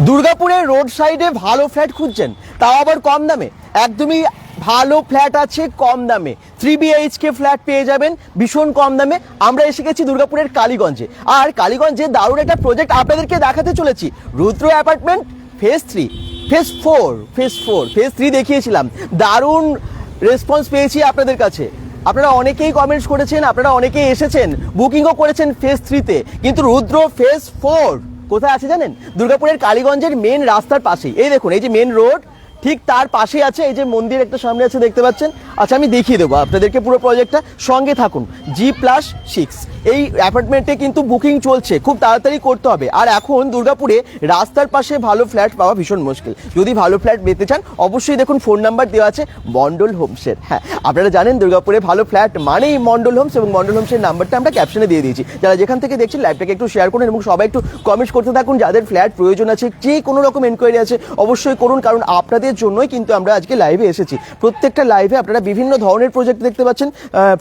দুর্গাপুরের রোড সাইডে ভালো ফ্ল্যাট খুঁজছেন, তাও আবার কম দামে। একদমই ভালো ফ্ল্যাট আছে কম দামে। থ্রি বিএইচকে ফ্ল্যাট পেয়ে যাবেন, ভীষণ কম দামে। আমরা এসে গেছি দুর্গাপুরের কালীগঞ্জে। আর কালীগঞ্জে দারুণ একটা প্রজেক্ট আপনাদেরকে দেখাতে চলেছি। Rudra apartment phase three phase four phase four phase three দেখিয়েছিলাম। দারুণ রেসপন্স পেয়েছি আপনাদের কাছে। আপনারা অনেকেই কমেন্টস করেছেন, আপনারা অনেকেই এসেছেন বুকিংও করেছেন ফেজ থ্রিতে কিন্তু রুদ্র ফেজ ফোর কোথায় আছে জানেন? দুর্গাপুরের কালীগঞ্জের মেন রাস্তার পাশেই। এই দেখুন এই যে মেন রোড ঠিক তার পাশেই আছে এই যে মন্দির একটা সামনে আছে, দেখতে পাচ্ছেন? আচ্ছা আমি দেখিয়ে দেবো আপনাদেরকে পুরো প্রজেক্টটা সঙ্গে থাকুন জি প্লাস সিক্স এই অ্যাপার্টমেন্টে কিন্তু বুকিং চলছে, খুব তাড়াতাড়ি করতে হবে। আর এখন দুর্গাপুরে রাস্তার পাশে ভালো ফ্ল্যাট পাওয়া ভীষণ মুশকিল। যদি ভালো ফ্ল্যাট পেতে চান, অবশ্যই দেখুন ফোন নাম্বার দেওয়া আছে মন্ডল হোমসের হ্যাঁ আপনারা জানেন দুর্গাপুরে ভালো ফ্ল্যাট মানেই মন্ডল হোমস এবং মন্ডল হোমসের নাম্বারটা আমরা ক্যাপশনে দিয়ে দিয়েছি। যারা যেখান থেকে দেখছেন লাইভটাকে একটু শেয়ার করুন এবং সবাই একটু কমেন্টস করতে থাকুন। যাদের ফ্ল্যাট প্রয়োজন আছে, যে কোনো রকম এনকোয়ারি আছে, অবশ্যই করুন। কারণ আপনাদের জন্যই কিন্তু আমরা আজকে লাইভে এসেছি। প্রত্যেকটা লাইভে আপনারা বিভিন্ন ধরনের প্রজেক্ট দেখতে পাচ্ছেন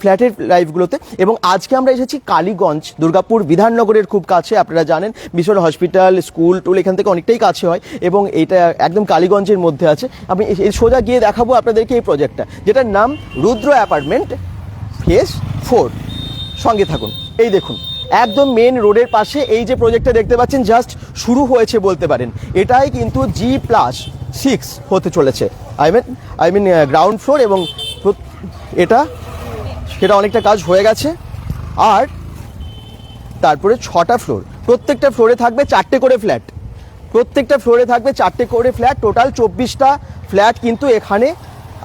ফ্ল্যাটের লাইভগুলোতে এবং আজকে আমরা এসেছি কালীগঞ্জ, দুর্গাপুর বিধাননগরের খুব কাছে, আপনারা জানেন মিশন হসপিটাল স্কুল টুল এখান থেকে অনেকটাই কাছে হয়। এবং এটা একদম কালীগঞ্জের মধ্যে আছে। আমি সোজা গিয়ে দেখাবো আপনাদেরকে এই প্রজেক্টটা যেটার নাম রুদ্র অ্যাপার্টমেন্ট ফেস ফোর সঙ্গে থাকুন। এই দেখুন, একদম মেন রোডের পাশে এই যে প্রজেক্টটা দেখতে পাচ্ছেন জাস্ট শুরু হয়েছে বলতে পারেন। এটাই কিন্তু জি প্লাস সিক্স হতে চলেছে। I mean I mean ground floor এবং এটা, সেটা অনেকটা কাজ হয়ে গেছে। আর তারপরে ছটা ফ্লোর প্রত্যেকটা ফ্লোরে থাকবে চারটে করে ফ্ল্যাট প্রত্যেকটা ফ্লোরে থাকবে চারটে করে ফ্ল্যাট টোটাল চব্বিশটা ফ্ল্যাট কিন্তু এখানে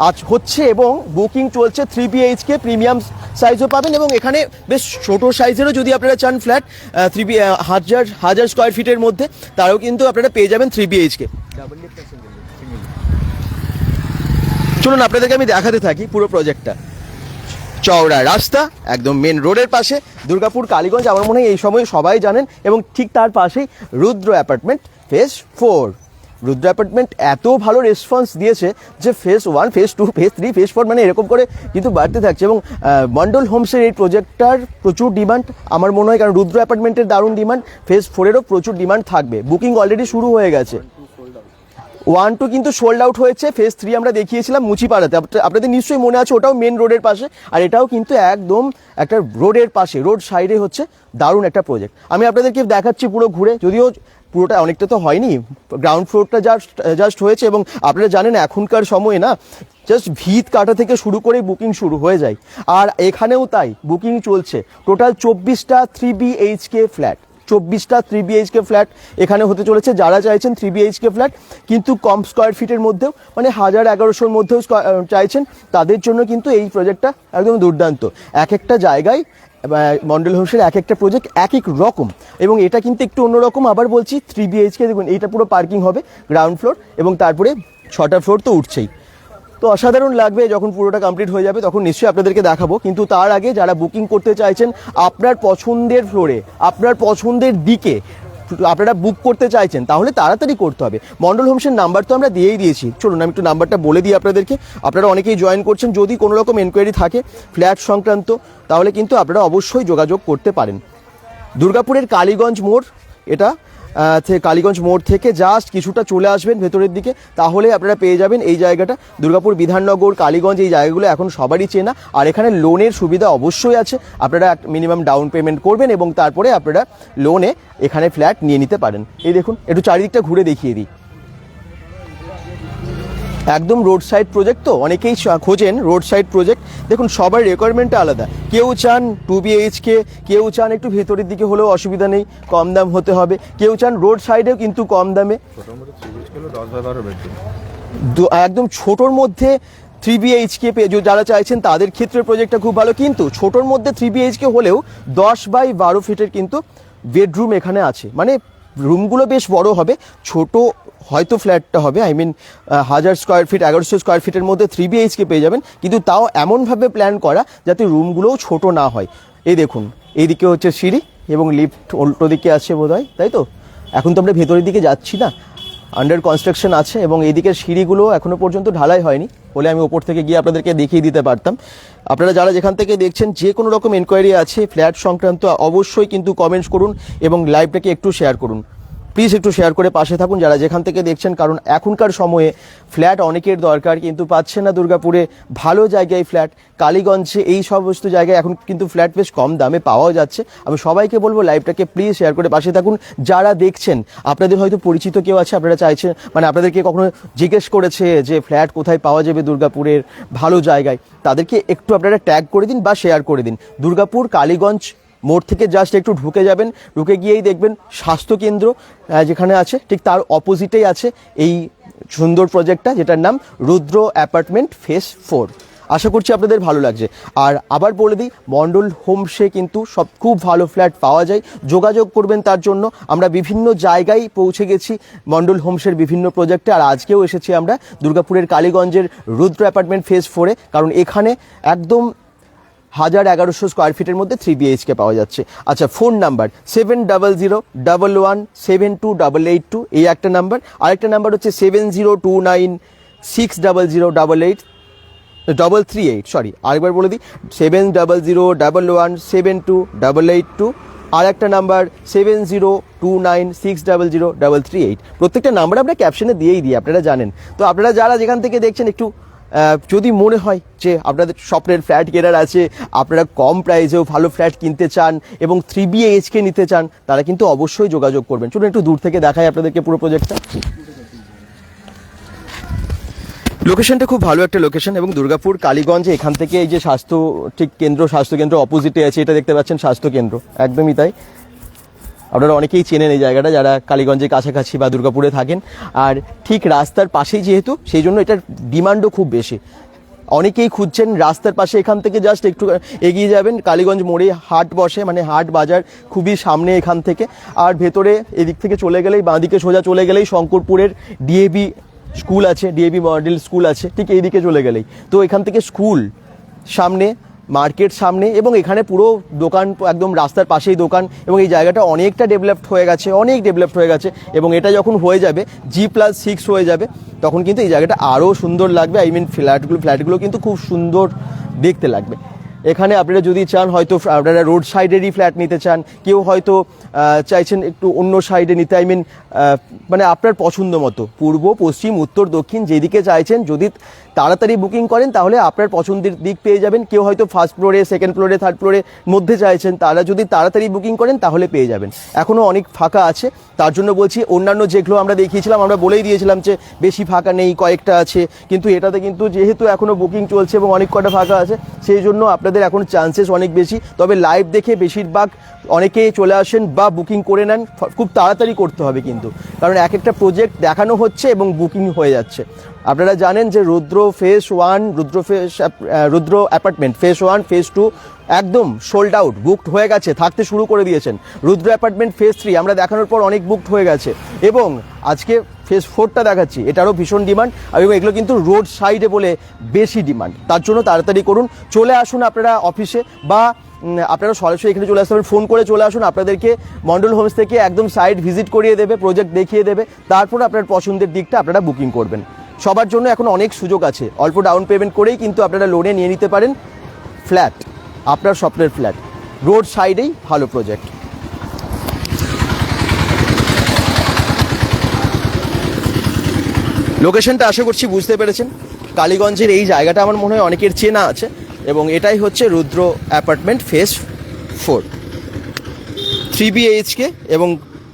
আজ হচ্ছে এবং বুকিং চলছে থ্রি বিএইচকে প্রিমিয়াম সাইজও পাবেন এবং এখানে বেশ ছোট সাইজেরও যদি আপনারা চান ফ্ল্যাট থ্রি বি হাজার হাজার স্কোয়ার ফিটের মধ্যে, তারও কিন্তু আপনারা পেয়ে যাবেন থ্রি বিএইচকে চলুন, আপনাদেরকে আমি দেখাতে থাকি পুরো প্রজেক্টটা চওড়া রাস্তা, একদম মেন রোডের পাশে, দুর্গাপুর, কালীগঞ্জ, আমার মনে হয় এই সময় সবাই জানেন, এবং ঠিক তার পাশেই Rudra apartment phase four Rudra apartment এত ভালো রেসপন্স দিয়েছে যে phase one phase two phase three phase four মানে এরকম করে কিন্তু বাড়তে থাকছে, এবং মন্ডল হোমসের এই প্রজেক্টটার প্রচুর ডিমান্ড আমার মনে হয়, কারণ রুদ্র অ্যাপার্টমেন্টের দারুণ ডিমান্ড ফেজ ফোরেরও প্রচুর ডিমান্ড থাকবে। বুকিং অলরেডি শুরু হয়ে গেছে। ওয়ান টু কিন্তু সোল্ড আউট হয়েছে। ফেজ থ্রি আমরা দেখিয়েছিলাম মুচিপাড়াতে। আপ- আপনাদের নিশ্চয়ই মনে আছে, ওটাও মেন রোডের পাশে। আর এটাও কিন্তু একদম একটা রোডের পাশে। রোড সাইডে হচ্ছে দারুণ একটা প্রজেক্ট আমি আপনাদেরকে দেখাচ্ছি পুরো ঘুরে। যদিও পুরোটা অনেকটা তো হয়নি। গ্রাউন্ড ফ্লোরটা জাস্ট জাস্ট হয়েছে এবং আপনারা জানেন এখনকার সময়ে না জাস্ট ভিত কাটা থেকে শুরু করে বুকিং শুরু হয়ে যায়। আর এখানেও তাই বুকিং চলছে। টোটাল চব্বিশটা থ্রি বিএইচকে ফ্ল্যাট চব্বিশটা থ্রি বিএইচকে ফ্ল্যাট এখানে হতে চলেছে, যারা চাইছেন থ্রি বিএইচকে ফ্ল্যাট কিন্তু কম স্কোয়ার ফিটের মধ্যেও মানে হাজার এগারোশোর মধ্যেও চাইছেন, তাদের জন্য কিন্তু এই প্রজেক্টটা একদম দুর্দান্ত। এক একটা জায়গায় মন্ডল হোমসের এক একটা প্রজেক্ট এক এক রকম। এবং এটা কিন্তু একটু অন্যরকম, আবার বলছি থ্রি বিএইচকে দেখুন, এইটা পুরো পার্কিং হবে গ্রাউন্ড ফ্লোর এবং তারপরে ছটা ফ্লোর তো উঠছেই। তো অসাধারণ লাগবে যখন পুরোটা কমপ্লিট হয়ে যাবে, তখন নিশ্চয়ই আপনাদেরকে দেখাবো। কিন্তু তার আগে যারা বুকিং করতে চাইছেন, আপনার পছন্দের ফ্লোরে আপনার পছন্দের দিকে আপনারা বুক করতে চাইছেন, তাহলে তাড়াতাড়ি করতে হবে। মন্ডল হোমসের নাম্বার তো আমরা দিয়েই দিয়েছি। চলুন, আমি একটু নাম্বারটা বলে দিই আপনাদেরকে। আপনারা অনেকেই জয়েন করছেন, যদি কোনো রকম এনকোয়ারি থাকে ফ্ল্যাট সংক্রান্ত, তাহলে কিন্তু আপনারা অবশ্যই যোগাযোগ করতে পারেন। দুর্গাপুরের কালীগঞ্জ মোড় এটা কালীগঞ্জ মোড় থেকে জাস্ট কিছুটা চলে আসবেন ভেতরের দিকে তাহলে আপনারা পেয়ে যাবেন এই জায়গাটা। দুর্গাপুর বিধাননগর, কালীগঞ্জ, এই জায়গাগুলো এখন সবারই চেনা। আর এখানে লোনের সুবিধা অবশ্যই আছে। আপনারা এক মিনিমাম ডাউন পেমেন্ট করবেন এবং তারপরে আপনারা লোনে এখানে ফ্ল্যাট নিয়ে নিতে পারেন। এই দেখুন, একটু চারিদিকটা ঘুরে দেখিয়ে দিই। একদম রোড সাইড প্রজেক্ট তো, অনেকেই খোঁজেন রোড সাইড প্রজেক্ট দেখুন, সবার রিকোয়ারমেন্টটা আলাদা। কেউ চান টু বিএইচকে কেউ চান একটু ভেতরের দিকে হলেও অসুবিধা নেই, কম দাম হতে হবে। কেউ চান রোড সাইডেও কিন্তু কম দামে। একদম ছোটোর মধ্যে থ্রি বিএইচকে যারা চাইছেন তাদের ক্ষেত্রে প্রজেক্টটা খুব ভালো। কিন্তু ছোটোর মধ্যে থ্রি বিএইচকে হলেও দশ বাই বারো ফিটের কিন্তু বেডরুম এখানে আছে। মানে রুমগুলো বেশ বড় হবে, ছোট হয়তো ফ্ল্যাটটা হবে আই মিন হাজার স্কোয়ার ফিট এগারোশো স্কোয়ার ফিটের মধ্যে থ্রি বিএইচকে পেয়ে যাবেন, কিন্তু তাও এমনভাবে প্ল্যান করা যাতে রুমগুলোও ছোট না হয়। এই দেখুন, এইদিকে হচ্ছে সিঁড়ি এবং লিফট উল্টো দিকে আছে বোধহয়, তাই তো? এখন তো আমরা ভেতরের দিকে যাচ্ছি না আন্ডার কনস্ট্রাকশন আছে এবং এইদিকের সিঁড়িগুলো এখনও পর্যন্ত ঢালাই হয়নি। বলে আমি ওপর থেকে গিয়ে আপনাদেরকে দেখিয়ে দিতে পারতাম। আপনারা যারা যেখান থেকে দেখছেন, যে কোনো রকম এনকোয়ারি আছে ফ্ল্যাট সংক্রান্ত, অবশ্যই কিন্তু কমেন্টস করুন এবং লাইভটাকে একটু শেয়ার করুন। প্লিজ একটু শেয়ার করে পাশে থাকুন যারা যেখান থেকে দেখছেন, কারণ এখনকার সময়ে ফ্ল্যাট অনেকের দরকার, কিন্তু পাচ্ছে না দুর্গাপুরে ভালো জায়গায় ফ্ল্যাট কালীগঞ্জে এই সমস্ত জায়গায় এখন কিন্তু ফ্ল্যাট বেশ কম দামে পাওয়াও যাচ্ছে। আমি সবাইকে বলব লাইভটাকে প্লিজ শেয়ার করে পাশে থাকুন। যারা দেখছেন, আপনাদের হয়তো পরিচিত কেউ আছে, আপনারা চাইছেন মানে আপনাদেরকে কখনো জিজ্ঞেস করেছে যে ফ্ল্যাট কোথায় পাওয়া যাবে দুর্গাপুরের ভালো জায়গায়, তাদেরকে একটু আপনারা ট্যাগ করে দিন বা শেয়ার করে দিন। দুর্গাপুর, কালীগঞ্জ মোড় থেকে জাস্ট একটু ঢুকে যাবেন, ঢুকে গিয়েই দেখবেন স্বাস্থ্যকেন্দ্র যেখানে আছে, ঠিক তার অপোজিটেই আছে এই সুন্দর প্রজেক্টটা যেটার নাম রুদ্র অ্যাপার্টমেন্ট ফেস ফোর। আশা করছি আপনাদের ভালো লাগছে। আর আবার বলে দিই মন্ডল হোমসে কিন্তু সব খুব ভালো ফ্ল্যাট পাওয়া যায়। যোগাযোগ করবেন তার জন্য। আমরা বিভিন্ন জায়গায় পৌঁছে গেছি মন্ডল হোমসের বিভিন্ন প্রজেক্টে আর আজকেও এসেছি আমরা দুর্গাপুরের কালীগঞ্জের রুদ্র অ্যাপার্টমেন্ট ফেস ফোরে। কারণ এখানে একদম হাজার এগারোশো স্কোয়ার ফিটের মধ্যে থ্রি বিএইচকে পাওয়া যাচ্ছে। আচ্ছা phone number seven double zero double one seven two double eight two এই একটা নাম্বার আরেকটা নাম্বার হচ্ছে seven zero two nine six double zero double eight double three eight sorry আরেকবার বলে দিই seven double zero double one seven two double eight two আর একটা number seven zero two nine six double zero double three eight প্রত্যেকটা number আমরা ক্যাপশনে দিয়েই দিই, আপনারা জানেন। তো আপনারা যারা যেখান থেকে দেখছেন, একটু যদি মনে হয় যে আপনাদের স্বপ্নের ফ্ল্যাট কেনার আছে, আপনারা কম প্রাইসেও ভালো ফ্ল্যাট কিনতে চান এবং থ্রি বিএইচকে নিতে চান, তারা কিন্তু অবশ্যই যোগাযোগ করবেন। চলুন একটু দূর থেকে দেখাই আপনাদেরকে পুরো প্রজেক্টটা লোকেশনটা খুব ভালো একটা লোকেশন এবং দুর্গাপুর, কালীগঞ্জে এখান থেকে এই যে স্বাস্থ্য, ঠিক কেন্দ্র, স্বাস্থ্য কেন্দ্র অপোজিটে আছে, এটা দেখতে পাচ্ছেন স্বাস্থ্য কেন্দ্র। একদমই তাই। আপনারা অনেকেই চেনেন এই জায়গাটা, যারা কালীগঞ্জের কাছাকাছি বা দুর্গাপুরে থাকেন। আর ঠিক রাস্তার পাশেই যেহেতু, সেই জন্য এটার ডিমান্ডও খুব বেশি। অনেকেই খুঁজছেন রাস্তার পাশে, এখান থেকে জাস্ট একটু এগিয়ে যাবেন। কালীগঞ্জ মোড়ে হাট বসে মানে হাট বাজার খুবই সামনে এখান থেকে। আর ভেতরে এদিক থেকে চলে গেলেই, বাঁদিকে সোজা চলে গেলেই শঙ্করপুরের ডিএবি স্কুল আছে ডিএবি মডেল স্কুল আছে, ঠিক এইদিকে চলে গেলেই। তো এখান থেকে স্কুল সামনে মার্কেট সামনে এবং এখানে পুরো দোকান, একদম রাস্তার পাশেই দোকান এবং এই জায়গাটা অনেকটা ডেভেলপড হয়ে গেছে, অনেক ডেভেলপড হয়ে গেছে এবং এটা যখন হয়ে যাবে জি প্লাস সিক্স হয়ে যাবে, তখন কিন্তু এই জায়গাটা আরও সুন্দর লাগবে। আই মিন ফ্ল্যাটগুলো ফ্ল্যাটগুলো কিন্তু খুব সুন্দর দেখতে লাগবে। এখানে আপনারা যদি চান, হয়তো আপনারা রোড সাইডেরই ফ্ল্যাট নিতে চান, কেউ হয়তো চাইছেন একটু অন্য সাইডে নিতে আই মিন মানে আপনার পছন্দ মতো। পূর্ব, পশ্চিম, উত্তর, দক্ষিণ, যেদিকে চাইছেন, যদি তাড়াতাড়ি বুকিং করেন, তাহলে আপনার পছন্দের দিক পেয়ে যাবেন। কেউ হয়তো ফার্স্ট ফ্লোরে সেকেন্ড ফ্লোরে থার্ড ফ্লোরে মধ্যে চাইছেন, তারা যদি তাড়াতাড়ি বুকিং করেন, তাহলে পেয়ে যাবেন। এখনও অনেক ফাঁকা আছে। তার জন্য বলছি অন্যান্য যেগুলো আমরা দেখিয়েছিলাম, আমরা বলেই দিয়েছিলাম যে বেশি ফাঁকা নেই, কয়েকটা আছে। কিন্তু এটাতে কিন্তু যেহেতু এখনও বুকিং চলছে এবং অনেক কটা ফাঁকা আছে, সেই জন্য আপনাদের এখন চান্সেস অনেক বেশি। তবে লাইভ দেখে বেশিরভাগ অনেকে চলে আসেন বা বুকিং করে নেন, খুব তাড়াতাড়ি করতে হবে কিন্তু। কারণ এক একটা প্রজেক্ট দেখানো হচ্ছে এবং বুকিং হয়ে যাচ্ছে। আপনারা জানেন যে Rudra phase one Rudra phase Rudra apartment phase one phase two একদম সোল্ড আউট বুকড হয়ে গেছে, থাকতে শুরু করে দিয়েছেন। রুদ্র অ্যাপার্টমেন্ট ফেস থ্রি আমরা দেখানোর পর অনেক বুকড হয়ে গেছে। এবং আজকে ফেস ফোরটা দেখাচ্ছি, এটারও ভীষণ ডিমান্ড এবং এগুলো কিন্তু রোড সাইডে বলে বেশি ডিমান্ড তার জন্য তাড়াতাড়ি করুন, চলে আসুন আপনারা অফিসে বা আপনারা সরাসরি এখানে চলে আসতে ফোন করে চলে আসুন, আপনাদেরকে মন্ডল হোমস থেকে একদম সাইট ভিজিট করিয়ে দেবে প্রজেক্ট দেখিয়ে দেবে, তারপর আপনার পছন্দের দিকটা আপনারা বুকিং করবেন। সবার জন্য এখন অনেক সুযোগ আছে। অল্প ডাউন পেমেন্ট করেই কিন্তু আপনারা লোনে নিয়ে নিতে পারেন। ফ্ল্যাট আপনার স্বপ্নের ফ্ল্যাট রোড সাইডেই ভালো প্রজেক্ট লোকেশনটা আশা করছি বুঝতে পেরেছেন। কালীগঞ্জের এই জায়গাটা আমার মনে হয় অনেকের চেনা আছে এবং এটাই হচ্ছে Rudra apartment phase four. Three BHK এবং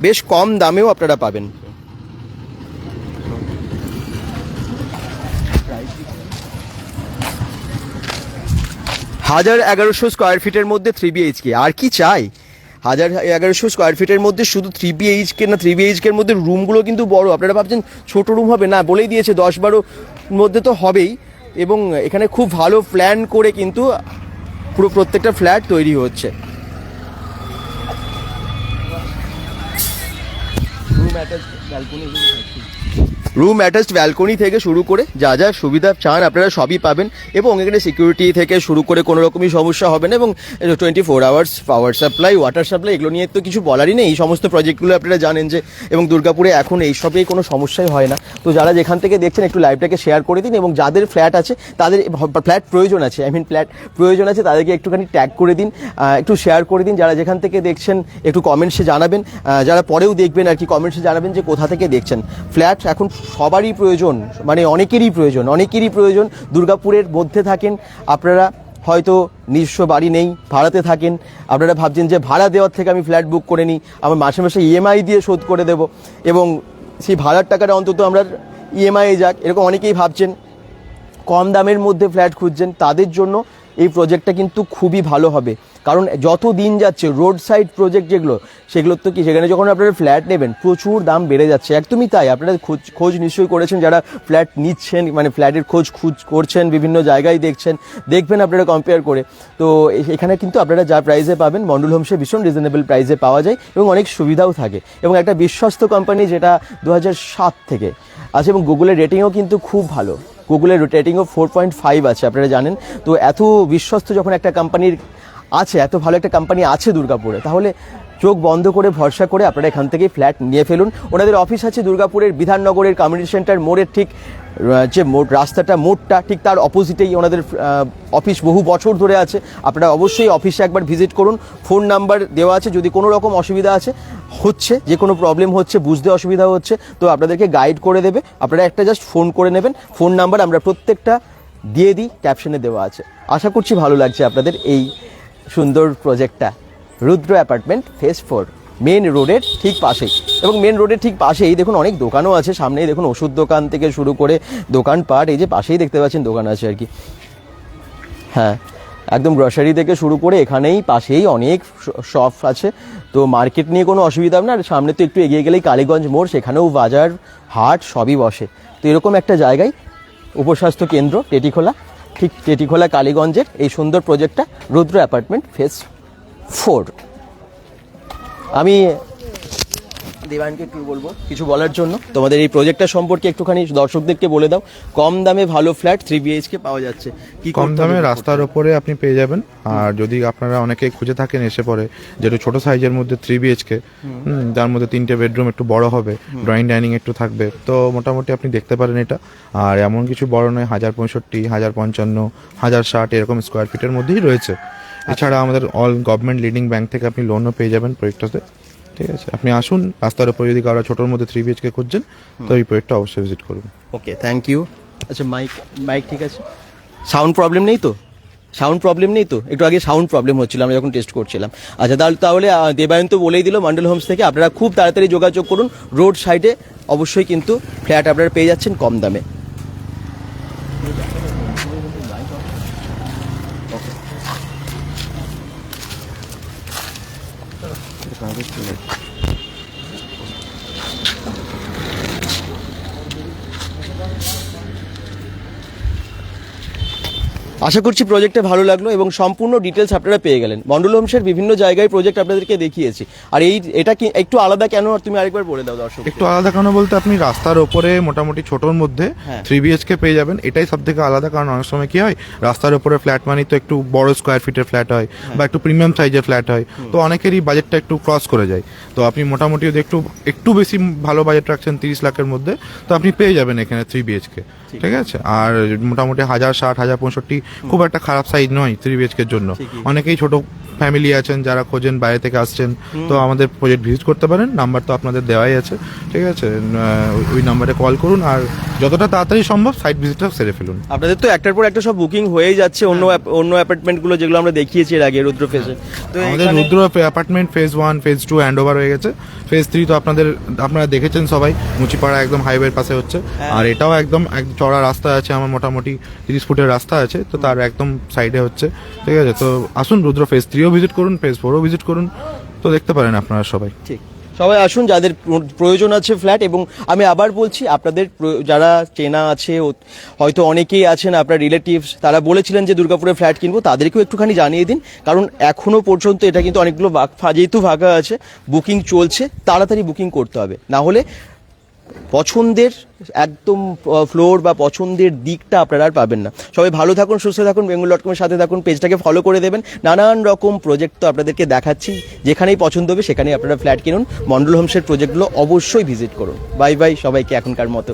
বেশ কম দামেও আপনারা পাবেন। হাজার এগারোশো স্কোয়ার ফিটের মধ্যে থ্রি বিএইচকে আর কি চাই? হাজার এগারোশো স্কোয়ার ফিটের মধ্যে শুধু থ্রি বিএইচকে না থ্রি বিএইচকের মধ্যে রুমগুলো কিন্তু বড়। আপনারা ভাবছেন ছোট রুম হবে? না, বলেই দিয়েছে, দশ বারো মধ্যে তো হবেই। এবং এখানে খুব ভালো প্ল্যান করে কিন্তু পুরো প্রত্যেকটা ফ্ল্যাট তৈরি হচ্ছে। Room attach balcony room attached balcony থেকে শুরু করে যা যা সুবিধা চান আপনারা সবই পাবেন এবং এখানে সিকিউরিটি থেকে শুরু করে কোনো রকমই সমস্যা হবে না এবং twenty four hours power supply water supply এগুলো নিয়ে তো কিছু বলারই নেই। এই সমস্ত প্রজেক্টগুলো আপনারা জানেন যে এবং দুর্গাপুরে এখন এইসবেই কোনো সমস্যাই হয় না। তো যারা যেখান থেকে দেখছেন একটু লাইভটাকে শেয়ার করে দিন এবং যাদের ফ্ল্যাট আছে, তাদের ফ্ল্যাট প্রয়োজন আছে আই মিন ফ্ল্যাট প্রয়োজন আছে, তাদেরকে একটুখানি ট্যাগ করে দিন একটু শেয়ার করে দিন। যারা যেখান থেকে দেখছেন, একটু কমেন্টসে জানাবেন যারা পরেও দেখবেন আর কি কমেন্টসে জানাবেন যে কোথা থেকে দেখছেন। ফ্ল্যাট এখন সবারই প্রয়োজন মানে অনেকেরই প্রয়োজন অনেকেরই প্রয়োজন। দুর্গাপুরের মধ্যে থাকেন, আপনারা হয়তো নিজস্ব বাড়ি নেই, ভাড়াতে থাকেন। আপনারা ভাবছেন যে ভাড়া দেওয়ার থেকে আমি ফ্ল্যাট বুক করে নিই, আমার মাসে মাসে ইএমআই দিয়ে শোধ করে দেব। এবং সেই ভাড়ার টাকাটা অন্তত আমরা ইএমআই যাক, এরকম অনেকেই ভাবছেন। কম দামের মধ্যে ফ্ল্যাট খুঁজছেন, তাদের জন্য এই প্রজেক্টটা কিন্তু খুবই ভালো হবে। কারণ যত দিন যাচ্ছে রোড সাইড প্রজেক্ট যেগুলো সেগুলোর তো কি, সেখানে যখন আপনারা ফ্ল্যাট নেবেন, প্রচুর দাম বেড়ে যাচ্ছে। একদমই তাই, আপনারা খোঁজ খোঁজ নিশ্চয়ই করেছেন, যারা ফ্ল্যাট নিচ্ছেন মানে ফ্ল্যাটের খোঁজ খুঁজ করছেন, বিভিন্ন জায়গায় দেখছেন, দেখবেন আপনারা কম্পেয়ার করে। তো এখানে কিন্তু আপনারা যা প্রাইসে পাবেন, মন্ডল হোমসে ভীষণ রিজনেবল প্রাইসে পাওয়া যায় এবং অনেক সুবিধাও থাকে। এবং একটা বিশ্বস্ত কোম্পানি যেটা দু থেকে আছে, এবং গুগলের রেটিংও কিন্তু খুব ভালো। গুগলের রেটিংও ফোর পয়েন্ট ফাইভ আছে, আপনারা জানেন। তো এত বিশ্বস্ত যখন একটা কোম্পানির আছে, এত ভালো একটা কোম্পানি আছে দুর্গাপুরে। তাহলে চোখ বন্ধ করে, ভরসা করে আপনারা এখান থেকে ফ্ল্যাট নিয়ে ফেলুন। ওনাদের অফিস আছে দুর্গাপুরের বিধাননগরের কমিউনিটি সেন্টার মোড়ের ঠিক যে মোড় রাস্তাটা, মোড়টা ঠিক তার অপোজিটেই ওনাদের অফিস বহু বছর ধরে আছে। আপনারা অবশ্যই অফিসে একবার ভিজিট করুন। ফোন নাম্বার দেওয়া আছে, যদি কোনো রকম অসুবিধা আছে, হচ্ছে, যে কোনো প্রবলেম হচ্ছে, বুঝতে অসুবিধা হচ্ছে, তো আপনাদেরকে গাইড করে দেবে। আপনারা একটা জাস্ট ফোন করে নেবেন। ফোন নাম্বার আমরা প্রত্যেকটা দিয়ে দিই ক্যাপশনে দেওয়া আছে। আশা করছি ভালো লাগছে আপনাদের এই সুন্দর প্রজেক্টটা। Rudra apartment phase four. Main রোডের ঠিক পাশেই। এবং মেন রোডের ঠিক পাশেই দেখুন অনেক দোকানও আছে। সামনেই দেখুন ওষুধ দোকান থেকে শুরু করে দোকানপাট। এই যে পাশেই দেখতে পাচ্ছেন দোকান আছে আর কি। হ্যাঁ একদম গ্রসারি থেকে শুরু করে এখানেই পাশেই অনেক শপ আছে। তো মার্কেট নিয়ে কোনো অসুবিধা না। আর সামনে তো একটু এগিয়ে গেলেই কালীগঞ্জ মোড়, সেখানেও বাজার, হাট সবই বসে। তো এরকম একটা জায়গায় উপস্বাস্থ্য কেন্দ্র টেটিখোলা ঠিক টেটিখোলা কালীগঞ্জের এই সুন্দর প্রজেক্টটা রুদ্র অ্যাপার্টমেন্ট ফেস ফোর আমি দেবানকে একটু বলব কিছু বলার জন্য। তোমাদের এই প্রজেক্টটা সম্পর্কে একটুখানি দর্শকদেরকে বলে দাও। কম দামে ভালো ফ্ল্যাট থ্রি বিএইচকে পাওয়া যাচ্ছে। কি কম দামে রাস্তার ওপরে আপনি পেয়ে যাবেন। আর যদি আপনারা অনেকে খুঁজে থাকেন এসে পরে যেটা ছোট সাইজের মধ্যে থ্রি বিএইচকে যার মধ্যে তিনটে বেডরুম একটু বড় হবে ড্রয়িং ডাইনিং একটু থাকবে তো মোটামুটি আপনি দেখতে পারেন এটা। আর এমন কিছু বড় নয় হাজার পঁয়ষট্টি হাজার পঞ্চান্ন হাজার ষাট এরকম স্কোয়ার ফিটের মধ্যেই রয়েছে। এছাড়া আমাদের অল গভর্নমেন্ট লিডিং ব্যাংক থেকে আপনি লোনও পেয়ে যাবেন প্রজেক্টটাতে ঠিক আছে। আপনি আসুন রাস্তার উপর যদি কারও ছোটোর মধ্যে থ্রি বিএইচকে খুঁজছেন তো এই প্রজেক্টটা অবশ্যই ভিজিট করুন। ওকে থ্যাংক ইউ আচ্ছা মাইক মাইক ঠিক আছে? সাউন্ড প্রবলেম নেই তো? সাউন্ড প্রবলেম নেই তো? একটু আগে সাউন্ড প্রবলেম হচ্ছিল আমরা যখন টেস্ট করছিলাম। আচ্ছা তাহলে তাহলে দেবায়ন তো বলেই দিল মন্ডল হোমস থেকে আপনারা খুব তাড়াতাড়ি যোগাযোগ করুন। রোড সাইডে অবশ্যই কিন্তু ফ্ল্যাট আপনারা পেয়ে যাচ্ছেন কম দামে। আশা করছি প্রজেক্টটা ভালো লাগল এবং সম্পূর্ণ ডিটেলস আপনারা পেয়ে গেলেন। মন্ডল হোমসের বিভিন্ন জায়গায় প্রজেক্ট আপনাদেরকে দেখিয়েছি। আর এই এটা কি একটু আলাদা কেন? আর তুমি আরেকবার বলে দাও দর্শক একটু আলাদা কেন বলতে আপনি রাস্তার ওপরে মোটামুটি ছোটোর মধ্যে হ্যাঁ। থ্রি বিএচকে পেয়ে যাবেন। এটাই সব থেকে আলাদা কারণ অনেক সময় কি হয় রাস্তার ওপরে ফ্ল্যাট মানে তো একটু বড় স্কোয়ার ফিটের ফ্ল্যাট হয় হ্যাঁ। বা একটু প্রিমিয়াম সাইজের ফ্ল্যাট হয়। তো অনেকেরই বাজেটটা একটু ক্রস করে যায়। তো আপনি মোটামুটি যদি একটু একটু বেশি ভালো বাজেট রাখছেন তিরিশ লাখের মধ্যে তো আপনি পেয়ে যাবেন এখানে থ্রি বিএচকে ঠিক আছে? আর মোটামুটি হাজার ষাট হাজার পঁয়ষট্টি খুব একটা খারাপ সাইজ নয় থ্রি বিএচকের জন্য। অনেকেই ছোট ফ্যামিলি আছেন যারা খোঁজেন বাইরে থেকে আসছেন তো আমাদের প্রজেক্ট ভিজিট করতে পারেন। নাম্বার তো আপনাদের দেওয়াই আছে। ঠিক আছে? ওই নাম্বারে কল করুন আর যতটা তাড়াতাড়ি সম্ভব সাইট ভিজিটটা সেরে ফেলুন। আপনাদের তো একটার পর একটা সব বুকিং হয়েই যাচ্ছে। অন্য অ্যাপ- অন্য অ্যাপার্টমেন্টগুলো যেগুলো আমরা দেখিয়েছি এর আগে রুদ্র ফেসে তো আমাদের Rudra apartment phase one phase two hand over হয়ে গেছে। ফেজ থ্রি তো আপনাদের আপনারা দেখেছেন সবাই মুচিপাড়া একদম হাইওয়ের পাশে হচ্ছে। হ্যাঁ। আর এটাও একদম এক চড়া রাস্তা আছে আমার মোটামুটি তিরিশ ফুটের রাস্তা আছে। তো তার একদম সাইডে হচ্ছে। ঠিক আছে? তো আসুন রুদ্র ফেজ থ্রিও ভিজিট করুন ফেজ ফোরও ভিজিট করুন। তো দেখতে পারেন আপনারা সবাই। ঠিক। সবাই আসুন, যাদের প্রয়োজন আছে ফ্ল্যাট এবং আমি আবার বলছি, আপনাদের যারা চেনা আছে হয়তো অনেকেই আছেন, আপনার রিলেটিভস তারা বলেছিলেন যে দুর্গাপুরে ফ্ল্যাট কিনবো, তাদেরকেও একটুখানি জানিয়ে দিন, কারণ এখনও পর্যন্ত এটা কিন্তু অনেকগুলো যেহেতু ফাঁকা আছে। বুকিং চলছে, তাড়াতাড়ি বুকিং করতে হবে। না হলে পছন্দের একদম ফ্লোর বা পছন্দের দিকটা আপনারা আর পাবেন না। সবাই ভালো থাকুন, সুস্থ থাকুন, বেঙ্গল ডট কমের সাথে থাকুন, পেজটাকে ফলো করে দেবেন। নানান রকম প্রজেক্ট তো আপনাদেরকে দেখাচ্ছি। যেখানেই পছন্দ হবে, সেখানেই আপনারা ফ্ল্যাট কিনুন। মন্ডল হোমসের প্রজেক্টগুলো অবশ্যই ভিজিট করুন। বাই বাই সবাইকে এখনকার মতো।